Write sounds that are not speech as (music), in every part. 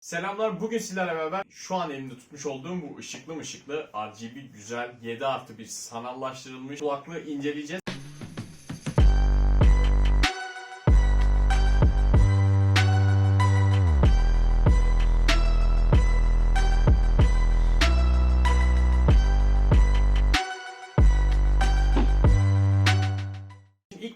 Selamlar. Bugün sizlerle beraber şu an elimde tutmuş olduğum bu ışıklı ışıklı RGB güzel 7 artı bir sanallaştırılmış kulaklığı inceleyeceğiz.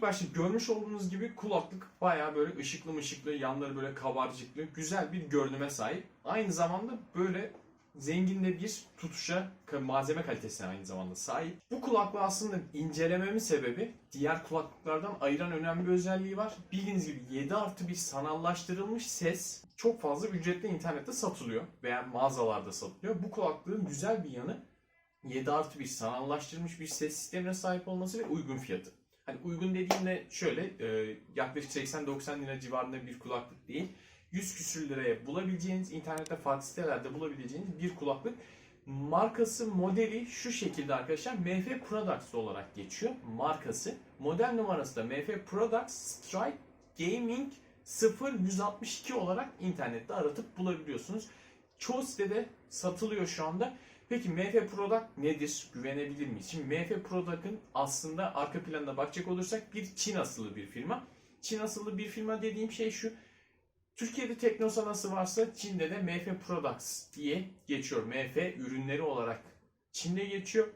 Başta görmüş olduğunuz gibi kulaklık bayağı böyle ışıklı mışıklı, yanları böyle kabarcıklı, güzel bir görünüme sahip. Aynı zamanda böyle zengin de bir tutuşa, malzeme kalitesine aynı zamanda sahip. Bu kulaklığı aslında incelememin sebebi diğer kulaklıklardan ayıran önemli bir özelliği var. Bildiğiniz gibi 7 artı bir sanallaştırılmış ses çok fazla ücretli internette satılıyor veya mağazalarda satılıyor. Bu kulaklığın güzel bir yanı 7 artı bir sanallaştırılmış bir ses sistemine sahip olması ve uygun fiyatı. Hani uygun dediğimde şöyle e, yaklaşık 80-90 lira civarında bir kulaklık değil. 100 küsür liraya bulabileceğiniz, internette farklı sitelerde bulabileceğiniz bir kulaklık. Markası, modeli şu şekilde arkadaşlar MF Products olarak geçiyor. Markası. Model numarası da MF Products Strike Gaming 0162 olarak internette aratıp bulabiliyorsunuz. Çoğu sitede satılıyor şu anda. Peki MF Product nedir? Güvenebilir miyiz? Şimdi MF Product'ın aslında arka planına bakacak olursak bir Çin asıllı bir firma. Çin asıllı bir firma dediğim şey şu. Türkiye'de Teknosa nasıl varsa Çin'de de MF Products diye geçiyor. MF ürünleri olarak Çin'de geçiyor.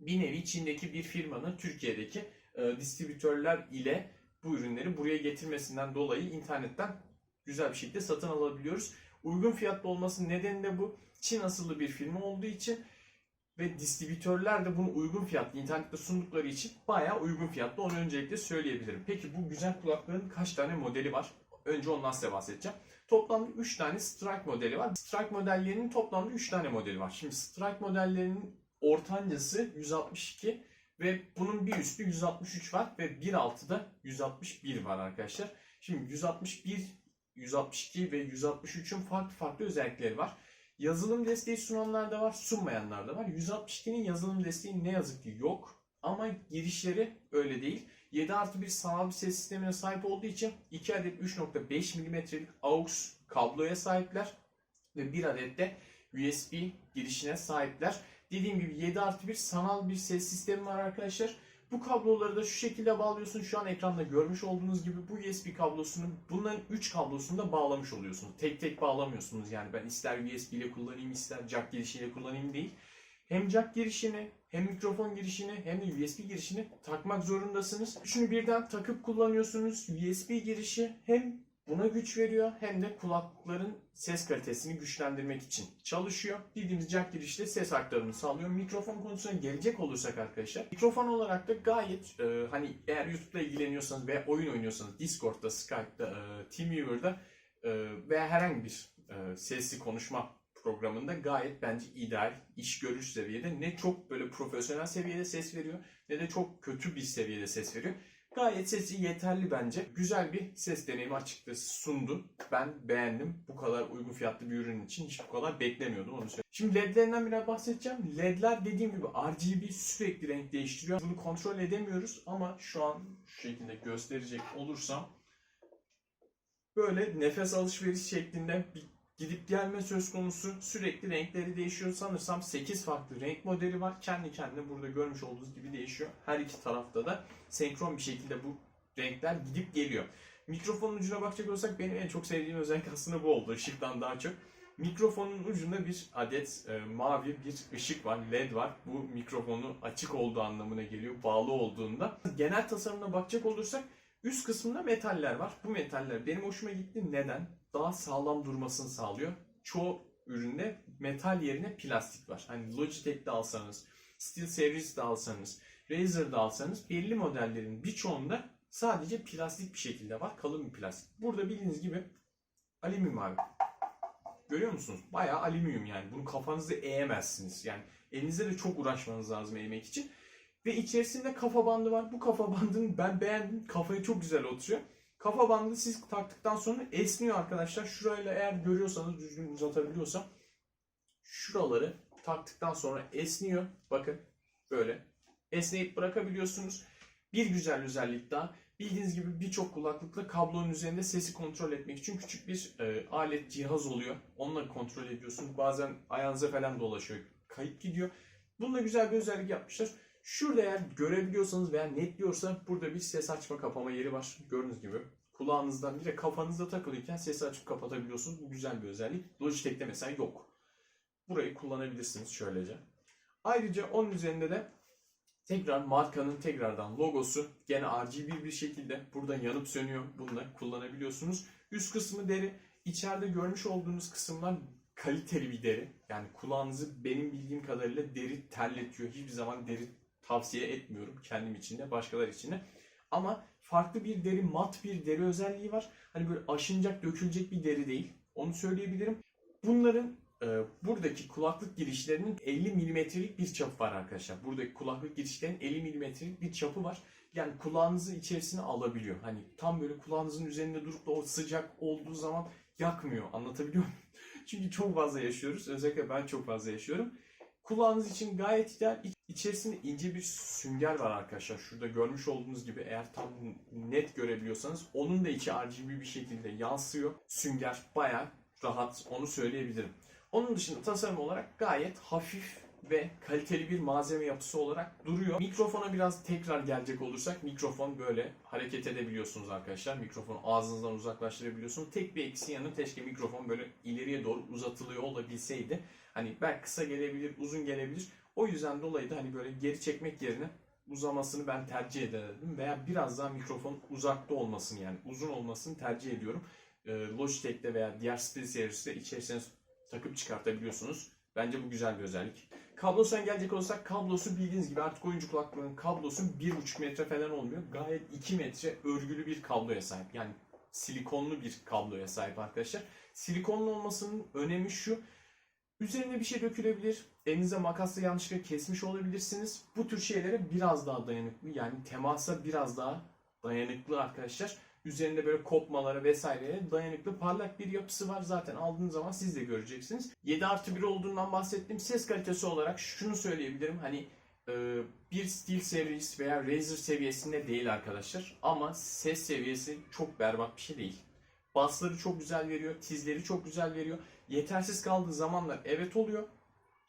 Bir nevi Çin'deki bir firmanın Türkiye'deki e, distribütörler ile bu ürünleri buraya getirmesinden dolayı internetten güzel bir şekilde satın alabiliyoruz. Uygun fiyatlı olması nedeni de bu. Çin asıllı bir firma olduğu için ve distribütörler de bunu uygun fiyatlı internette sundukları için bayağı uygun fiyatlı onu öncelikle söyleyebilirim. Peki bu güzel kulaklığın kaç tane modeli var? Önce ondan size bahsedeceğim. Toplamda 3 tane Strike modeli var. Strike modellerinin toplamda 3 tane modeli var. Şimdi Strike modellerinin ortancası 162 ve bunun bir üstü 163 var ve bir altı da 161 var arkadaşlar. Şimdi 161, 162 ve 163'ün farklı farklı özellikleri var. Yazılım desteği sunanlar da var, sunmayanlar da var. 162'nin yazılım desteği ne yazık ki yok. Ama girişleri öyle değil. 7 artı bir sanal bir ses sistemine sahip olduğu için 2 adet 3.5 mm'lik AUX kabloya sahipler. Ve 1 adet de USB girişine sahipler. Dediğim gibi 7 artı bir sanal bir ses sistemi var arkadaşlar. Bu kabloları da şu şekilde bağlıyorsunuz. Şu an ekranda görmüş olduğunuz gibi bu USB kablosunu bunların 3 kablosunu da bağlamış oluyorsunuz. Tek tek bağlamıyorsunuz yani ben ister USB ile kullanayım ister jack girişiyle kullanayım değil. Hem jack girişini hem mikrofon girişini hem de USB girişini takmak zorundasınız. Üçünü birden takıp kullanıyorsunuz. USB girişi hem buna güç veriyor hem de kulaklıkların ses kalitesini güçlendirmek için çalışıyor. Bildiğimiz jack girişle ses aktarımını sağlıyor. Mikrofon konusuna gelecek olursak arkadaşlar. Mikrofon olarak da gayet e, hani eğer YouTube'da ilgileniyorsanız veya oyun oynuyorsanız Discord'da, Skype'da, e, TeamViewer'da e, veya herhangi bir e, sesli konuşma programında gayet bence ideal, iş görür seviyede. Ne çok böyle profesyonel seviyede ses veriyor ne de çok kötü bir seviyede ses veriyor. Gayet sesi yeterli bence. Güzel bir ses deneyimi açıkçası sundu. Ben beğendim. Bu kadar uygun fiyatlı bir ürün için hiç bu kadar beklemiyordum onu söyleyeyim. Şimdi ledlerinden biraz bahsedeceğim. Ledler dediğim gibi RGB sürekli renk değiştiriyor. Bunu kontrol edemiyoruz ama şu an şu şekilde gösterecek olursam böyle nefes alışveriş şeklinde bir gidip gelme söz konusu. Sürekli renkleri değişiyor. Sanırsam 8 farklı renk modeli var. Kendi kendine burada görmüş olduğunuz gibi değişiyor. Her iki tarafta da senkron bir şekilde bu renkler gidip geliyor. Mikrofonun ucuna bakacak olursak benim en çok sevdiğim özellik aslında bu oldu. Işıktan daha çok. Mikrofonun ucunda bir adet e, mavi bir ışık var, led var. Bu mikrofonu açık olduğu anlamına geliyor, bağlı olduğunda. Genel tasarımına bakacak olursak üst kısmında metaller var. Bu metaller benim hoşuma gitti. Neden? Daha sağlam durmasını sağlıyor. Çoğu üründe metal yerine plastik var. Hani Logitech'te alsanız, SteelSeries'de alsanız, Razer'da alsanız belli modellerin birçoğunda sadece plastik bir şekilde var. Kalın bir plastik. Burada bildiğiniz gibi alüminyum abi. Görüyor musunuz? Bayağı alüminyum yani. Bunu kafanızda eğemezsiniz. Yani elinizde de çok uğraşmanız lazım eğmek için. Ve içerisinde kafa bandı var. Bu kafa bandını ben beğendim. Kafaya çok güzel oturuyor. Kafa bandı siz taktıktan sonra esniyor arkadaşlar. Şurayla eğer görüyorsanız düzgün uzatabiliyorsam şuraları taktıktan sonra esniyor. Bakın böyle esneyip bırakabiliyorsunuz. Bir güzel özellik daha Bildiğiniz gibi birçok kulaklıkla kablonun üzerinde sesi kontrol etmek için küçük bir e, alet cihaz oluyor. Onunla kontrol ediyorsunuz. Bazen ayağınıza falan dolaşıyor. Kayıp gidiyor. Bununla güzel bir özellik yapmışlar. Şurada eğer görebiliyorsanız veya netliyorsa burada bir ses açma kapama yeri var. Gördüğünüz gibi kulağınızdan bir de kafanızda takılıyken sesi açıp kapatabiliyorsunuz. Bu güzel bir özellik. Logitech'te mesela yok. Burayı kullanabilirsiniz şöylece. Ayrıca onun üzerinde de tekrar markanın tekrardan logosu gene RGB bir şekilde burada yanıp sönüyor. Bunu da kullanabiliyorsunuz. Üst kısmı deri. İçeride görmüş olduğunuz kısımlar kaliteli bir deri. Yani kulağınızı benim bildiğim kadarıyla deri terletiyor. Hiçbir zaman deri tavsiye etmiyorum kendim için de başkaları için de. Ama farklı bir deri, mat bir deri özelliği var. Hani böyle aşınacak, dökülecek bir deri değil. Onu söyleyebilirim. Bunların e, buradaki kulaklık girişlerinin 50 milimetrelik bir çapı var arkadaşlar. Buradaki kulaklık girişlerinin 50 milimetrelik bir çapı var. Yani kulağınızı içerisine alabiliyor. Hani tam böyle kulağınızın üzerinde durup da o sıcak olduğu zaman yakmıyor. Anlatabiliyor muyum? (laughs) Çünkü çok fazla yaşıyoruz. Özellikle ben çok fazla yaşıyorum. Kulağınız için gayet ideal. İç- İçerisinde ince bir sünger var arkadaşlar. Şurada görmüş olduğunuz gibi eğer tam net görebiliyorsanız onun da içi RGB bir şekilde yansıyor. Sünger bayağı rahat onu söyleyebilirim. Onun dışında tasarım olarak gayet hafif ve kaliteli bir malzeme yapısı olarak duruyor. Mikrofona biraz tekrar gelecek olursak mikrofon böyle hareket edebiliyorsunuz arkadaşlar. Mikrofonu ağzınızdan uzaklaştırabiliyorsunuz. Tek bir eksi yanı keşke mikrofon böyle ileriye doğru uzatılıyor olabilseydi. Hani belki kısa gelebilir, uzun gelebilir. O yüzden dolayı da hani böyle geri çekmek yerine uzamasını ben tercih ederdim. Veya biraz daha mikrofon uzakta olmasını yani uzun olmasını tercih ediyorum. Ee, Logitech'te veya diğer stil serisinde içerisine takıp çıkartabiliyorsunuz. Bence bu güzel bir özellik. Kablosundan gelecek olursak kablosu bildiğiniz gibi artık oyuncu kulaklığının kablosu 1,5 metre falan olmuyor. Gayet 2 metre örgülü bir kabloya sahip. Yani silikonlu bir kabloya sahip arkadaşlar. Silikonlu olmasının önemi şu. Üzerine bir şey dökülebilir. Elinize makasla yanlışlıkla kesmiş olabilirsiniz. Bu tür şeylere biraz daha dayanıklı. Yani temasa biraz daha dayanıklı arkadaşlar. Üzerinde böyle kopmalara vesaireye dayanıklı parlak bir yapısı var. Zaten aldığınız zaman siz de göreceksiniz. 7 artı 1 olduğundan bahsettim. Ses kalitesi olarak şunu söyleyebilirim. Hani e, bir Steel Series veya Razer seviyesinde değil arkadaşlar. Ama ses seviyesi çok berbat bir şey değil. Basları çok güzel veriyor. Tizleri çok güzel veriyor. Yetersiz kaldığı zamanlar evet oluyor.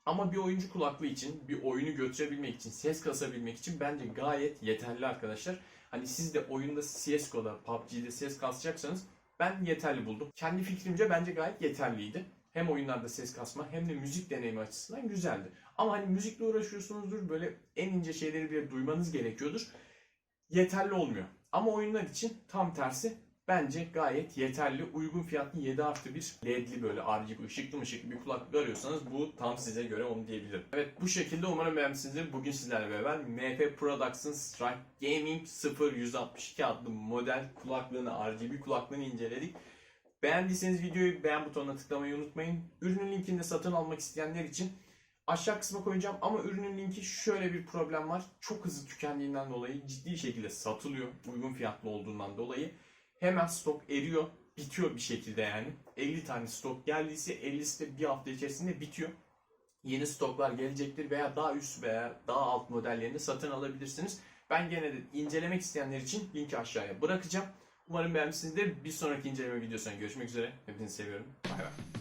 Ama bir oyuncu kulaklığı için, bir oyunu götürebilmek için, ses kasabilmek için bence gayet yeterli arkadaşlar. Hani siz de oyunda CSGO'da, PUBG'de ses kasacaksanız ben yeterli buldum. Kendi fikrimce bence gayet yeterliydi. Hem oyunlarda ses kasma hem de müzik deneyimi açısından güzeldi. Ama hani müzikle uğraşıyorsunuzdur böyle en ince şeyleri bile duymanız gerekiyordur. Yeterli olmuyor. Ama oyunlar için tam tersi bence gayet yeterli. Uygun fiyatlı 7 artı 1 ledli böyle RGB ışıklı ışıklı bir kulaklık arıyorsanız bu tam size göre onu diyebilirim. Evet bu şekilde umarım beğenmişsinizdir. Bugün sizlerle beraber MP Products'ın Strike Gaming 0162 adlı model kulaklığını RGB kulaklığını inceledik. Beğendiyseniz videoyu beğen butonuna tıklamayı unutmayın. Ürünün linkini de satın almak isteyenler için aşağı kısma koyacağım ama ürünün linki şöyle bir problem var. Çok hızlı tükendiğinden dolayı ciddi şekilde satılıyor. Uygun fiyatlı olduğundan dolayı. Hemen stok eriyor. Bitiyor bir şekilde yani. 50 tane stok geldiyse 50'si de bir hafta içerisinde bitiyor. Yeni stoklar gelecektir veya daha üst veya daha alt modellerini satın alabilirsiniz. Ben gene de incelemek isteyenler için linki aşağıya bırakacağım. Umarım beğenmişsinizdir. Bir sonraki inceleme videosuna görüşmek üzere. Hepinizi seviyorum. Bay bay.